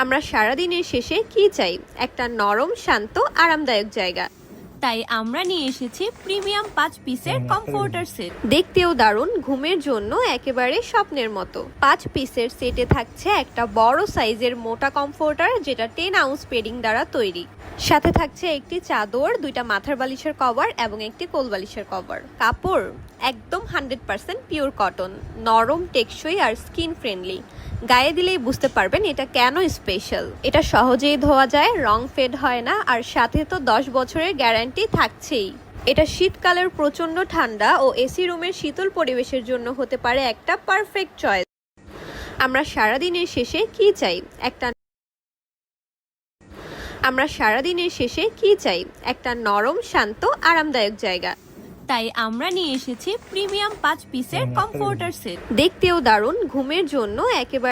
আমরা সারাদিনের শেষে কি চাই? একটা নরম শান্ত আরামদায়ক জায়গা। তাই আমরা নিয়ে এসেছি প্রিমিয়াম পাঁচ পিসের কমফোর্টার সেট। দেখতেও দারুণ ঘুমের জন্য একেবারে স্বপ্নের মতো। পাঁচ পিসের সেটে থাকছে একটা বড় সাইজের মোটা কমফোর্টার যেটা টেন আউন্স পেডিং দ্বারা তৈরি। সাথে থাকছে একটি চাদর দুইটা মাথার বালিশের কভার এবং একটি কোল বালিশের কভার। কাপড় একদম হান্ড্রেড পার্সেন্ট পিওর কটন নরম টেকসই আর স্কিন ফ্রেন্ডলি। গায়ে দিলেই বুঝতে পারবেন এটা কেন স্পেশাল এটা সহজেই ধোয়া যায় রং ফেড হয় না আর সাথে তো দশ বছরের গ্যারান্টি থাকছেই। এটা শীতকালের প্রচণ্ড ঠান্ডা ও এসি রুমের শীতল পরিবেশের জন্য হতে পারে একটা পারফেক্ট চয়েস আমরা সারাদিনের শেষে কি চাই? একটা আমরা সারাদিনের শেষে কি চাই? একটা নরম শান্ত আরামদায়ক জায়গা। তাই আমরা নিয়ে এসেছি প্রিমিয়াম পাঁচ পিসের কমফোর্টার সেট দেখতেও দারুণ ঘুমের জন্য একেবারে